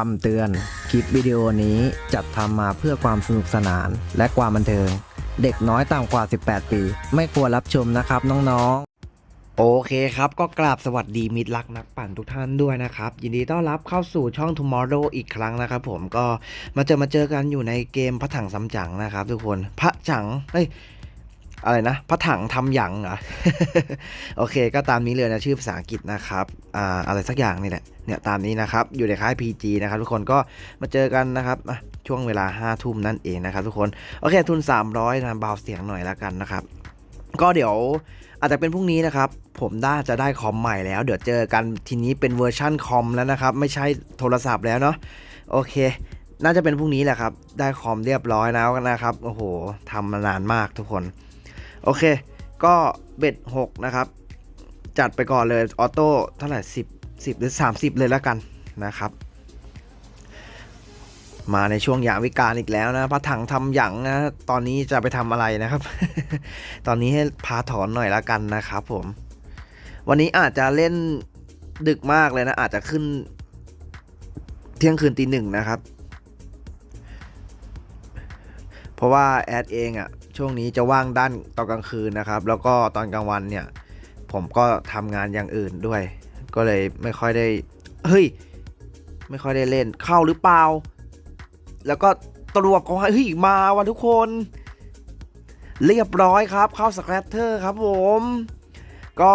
คำเตือน คลิปวิดีโอนี้จัดทำมาเพื่อความสนุกสนานและความบันเทิง เด็กน้อยต่ำกว่า 18 ปี ไม่ควรรับชมนะครับน้องๆ โอเคครับก็กราบสวัสดีมิตรรักนักปั่นทุกท่านด้วยนะครับ ยินดีต้อนรับเข้าสู่ช่อง Tomorrow อีกครั้งนะครับผมก็มาเจอมาเจอกันอยู่ในเกมพระถังซัมจั๋งนะครับทุกคนพระจังเอ้ย อะไรนะพระถังทำหยังเหรอโอเค ก็ตามนี้เลยนะชื่อภาษาอังกฤษนะครับอ่าอะไรสักอย่างนี่แหละเนี่ยตามนี้นะครับอยู่ในค่าย PG นะครับทุกคนก็มาเจอกันนะครับช่วงเวลา5้าทุ่มนั่นเองนะครับทุกคนโอเคทุน 300นะเบาเสียงหน่อยแล้วกันนะครับก็เดี๋ยวอาจจะเป็นพรุ่งนี้นะครับ ผมได้จะได้คอมใหม่แล้ว เดี๋ยวเจอกันทีนี้เป็นเวอร์ชั่นคอมแล้วนะครับ ไม่ใช่โทรศัพท์แล้วเนาะโอเค น่าจะเป็นพรุ่งนี้แหละครับ ได้คอมเรียบร้อยแล้วนะครับโอ้โหทำมานานมากทุกคน โอเค ก็เบ็ด6นะครับ จัดไปก่อนเลยออโต้เท่าไหร่10 10หรือ30เลยแล้วกันนะครับ มาในช่วงยามวิการอีกแล้วนะพระถังทำหยังนะตอนนี้จะไปทำอะไรนะครับ ตอนนี้ให้พาถอนหน่อยแล้วกันนะครับผม วันนี้อาจจะเล่นดึกมากเลยนะ อาจจะขึ้นเที่ยงคืนตีหนึ่งนะครับ เพราะว่าแอดเองอะ่ะช่วงนี้จะว่างด้านตอนกลางคืนนะครับ แล้วก็ตอนกลางวันเนี่ย ผมก็ทำงานอย่างอื่นด้วย ก็เลยไม่ค่อยได้ เฮ้ย ไม่ค่อยได้เล่นเข้าหรือเปล่า แล้วก็ตรวจก็ให้เฮ้ยมาว่ะทุกคน เรียบร้อยครับ เข้าสแครตเตอร์ครับผม ก็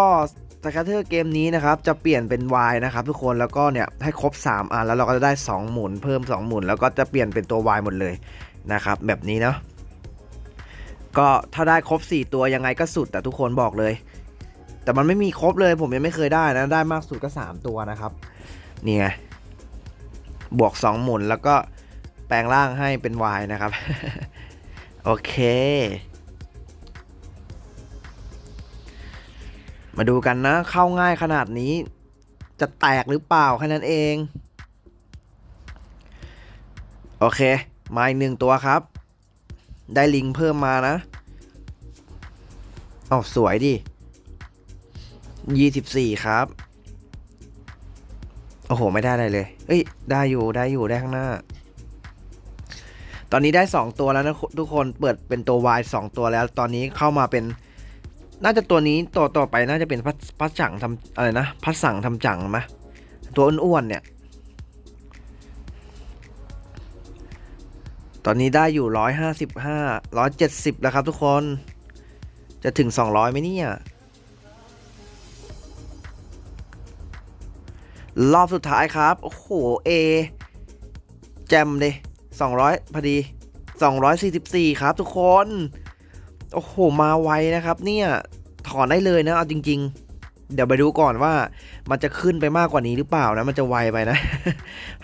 สแครตเตอร์เกมนี้นะครับ จะเปลี่ยนเป็น Y นะครับ ทุกคนแล้วก็เนี่ยให้ครบ 3 อันแล้วเราก็จะได้ 2 หมุนเพิ่ม 2 หมุน แล้วก็จะเปลี่ยนเป็นตัว Y หมดเลย นะครับ แบบนี้เนาะก็ถ้าได้ครบ 4 ตัวยังไงก็สุดแต่ทุกคนบอกเลย แต่มันไม่มีครบเลยผมยังไม่เคยได้นะได้มากสุดก็ 3 ตัวนะครับนี่ไงบวก 2 หมุนแล้วก็แปลงร่างให้เป็น Y นะครับ โอเค มาดูกันนะ เข้าง่ายขนาดนี้ จะแตกหรือเปล่าแค่นั้นเอง โอเค มาอีกหนึ่งตัวครับ ได้ลิงเพิ่มมานะอ๋อสวยดิยี่สิบสี่ครับ โอ้โห ไม่ได้อะไรเลย เอ้ย ได้อยู่ ได้อยู่ ได้ข้างหน้า ตอนนี้ได้2ตัวแล้วนะทุกคน เปิดเป็นตัว Y 2ตัวแล้ว ตอนนี้เข้ามาเป็น น่าจะตัวนี้ตัวต่อไปน่าจะเป็นพัดพัดจังทำอะไรนะ พัดสั่งทำจังไหมตัวอ้วนๆเนี่ย ตอนนี้ได้อยู่ร้อยห้าสิบห้าร้อยเจ็ดสิบแล้วครับทุกคน จะถึงสองร้อยไหมเนี่ย รอบสุดท้ายครับ โอ้โห เอ แจมเลยสองร้อยพอดีสองร้อยสี่สิบสี่ครับทุกคน โอ้โห มาไวนะครับ เนี่ย ถอนได้เลยนะ เอาจริง ๆเดี๋ยวไปดูก่อนว่ามันจะขึ้นไปมากกว่านี้หรือเปล่านะ มันจะไวไปนะ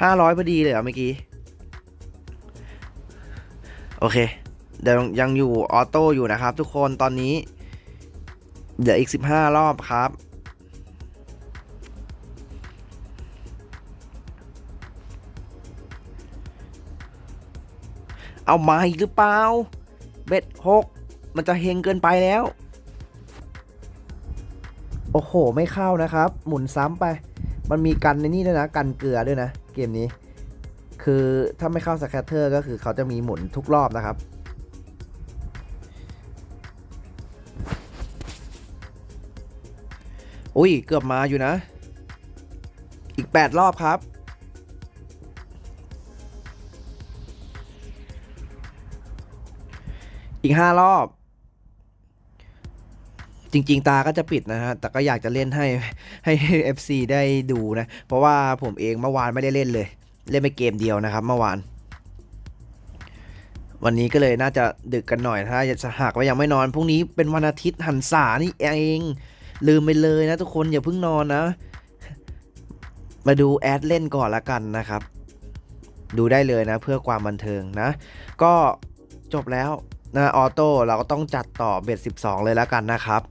ห้าร้อยพอดีเลยเหรอเมื่อกี้ โอเคเดี๋ยวยังอยู่ออโต้อยู่นะครับ ทุกคนตอนนี้ เดี๋ยวอีก 15 รอบครับ เอามาอีกหรือเปล่า เบ็ดหกมันจะเฮงเกินไปแล้ว โอ้โห ไม่เข้านะครับ หมุนซ้ำไป มันมีกันในนี่ด้วยนะ กันเกลือด้วยนะ เกมนี้ คือถ้าไม่เข้าสแคตเตอร์ก็คือเขาจะมีหมุนทุกรอบนะครับ อุ้ย เกือบมาอยู่นะ อีก 8 รอบครับ อีก 5 รอบ จริง ๆ ตาก็จะปิดนะฮะ แต่ก็อยากจะเล่นให้ให้ FC ได้ดูนะ เพราะว่าผมเองเมื่อวานไม่ได้เล่นเลย เล่นไปเกมเดียวนะครับ เมื่อวาน วันนี้ก็เลยน่าจะดึกกันหน่อยถ้าจะหากว่ายังไม่นอนพรุ่งนี้เป็นวันอาทิตย์หันษานี่เองลืมไปเลยนะทุกคนอย่าเพิ่งนอนนะ มาดูแอดเล่นก่อนละกันนะครับ ดูได้เลยนะเพื่อความบันเทิงนะ ก็จบแล้วนะออโต้เราก็ต้องจัดต่อเบ็ด12 เลยแล้วกันนะครับ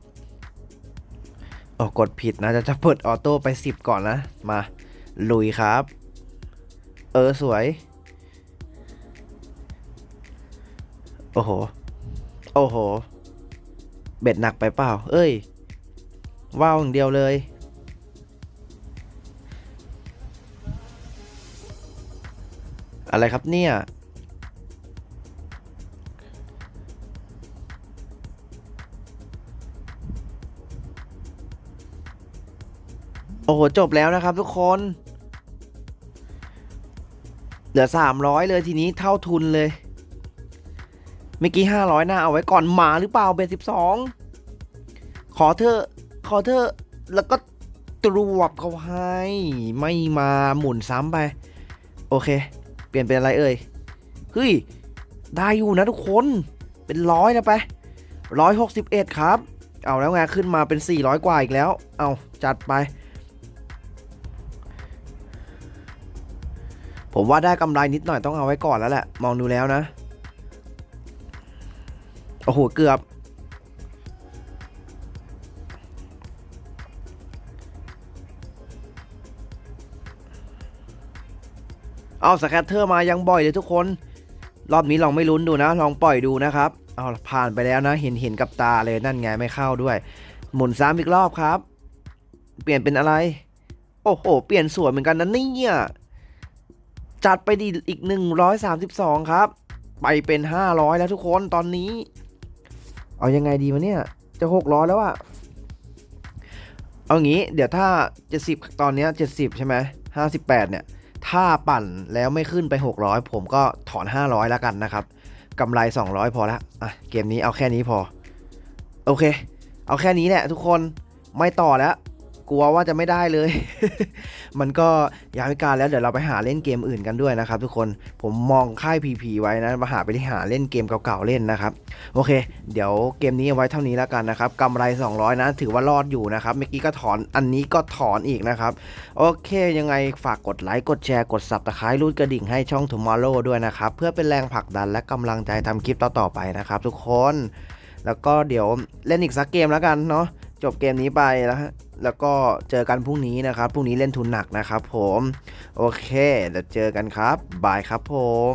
โอ้กดผิดนะจะจะเปิดออโต้ไป 10 ก่อนนะ มา ลุยครับ เออ สวย โอ้โห โอ้โห เบ็ดหนักไปเปล่า เอ้ย ว้าวอย่างเดียวเลย อะไรครับเนี่ยโอ้โห จบแล้วนะครับทุกคน เหลือสามร้อยเลยทีนี้เท่าทุนเลย เมื่อกี้ห้าร้อยน่าเอาไว้ก่อนหมาหรือเปล่าเบสสิบสองขอเธอขอเธอแล้วก็ตรวบเขาให้ไม่มาหมุนซ้ำไป โอเค เปลี่ยนเป็นอะไรเอ่ยเฮ้ย ได้อยู่นะทุกคนเป็นร้อยนะไปร้อยหกสิบเอ็ดครับ เอาแล้วไงขึ้นมาเป็นสี่ร้อยกว่าอีกแล้ว เอาจัดไป ผมว่าได้กำไรนิดหน่อยต้องเอาไว้ก่อนแล้วแหละ มองดูแล้วนะ โอ้โห เกือบ เอาสแคตเตอร์มายังบ่อยเลยทุกคน รอบนี้ลองไม่ลุ้นดูนะ ลองปล่อยดูนะครับ เอาผ่านไปแล้วนะ เห็นเห็นกับตาเลยนั่นไงไม่เข้าด้วย หมุนซ้ำอีกรอบครับ เปลี่ยนเป็นอะไร โอ้โห เปลี่ยนสวยเหมือนกันนะเนี่ย จัดไปดีอีก 132 ครับ ไปเป็น 500 แล้วทุกคนตอนนี้ เอายังไงดีวะเนี่ย จะ 600 แล้วอะเอางี้ เดี๋ยวถ้า 70 ตอนนี้ 70 ใช่ไหม58 เนี่ย ถ้าปั่นแล้วไม่ขึ้นไป 600 ผมก็ถอน 500 แล้วกันนะครับกำไร 200 พอละอะเกมนี้เอาแค่นี้พอ โอเค เอาแค่นี้แหละทุกคนไม่ต่อแล้ว กลัวว่าจะไม่ได้เลย มันก็ยามวิการแล้วเดี๋ยวเราไปหาเล่นเกมอื่นกันด้วยนะครับ ทุกคนผมมองค่าย PP ไว้นะมาหาไปที่หาเล่นเกมเก่าๆเล่นนะครับ โอเค เดี๋ยวเกมนี้เอาไว้เท่านี้แล้วกันนะครับกำไร 200 นะถือว่ารอดอยู่นะครับเมื่อกี้ก็ถอนอันนี้ก็ถอนอีกนะครับ โอเค ยังไงฝากกดไลค์กดแชร์กด subscribe รูดกระดิ่งให้ช่อง Tomorrow ด้วยนะครับ เพื่อเป็นแรงผลักดันและกำลังใจทำคลิปต่อๆไปนะครับ ทุกคน แล้วก็เดี๋ยวเล่นอีกสักเกมแล้วกันเนาะ จบเกมนี้ไปแล้วแล้วก็เจอกันพรุ่งนี้นะครับ พรุ่งนี้เล่นทุนหนักนะครับผม โอเค เดี๋ยวเจอกันครับ บายครับผม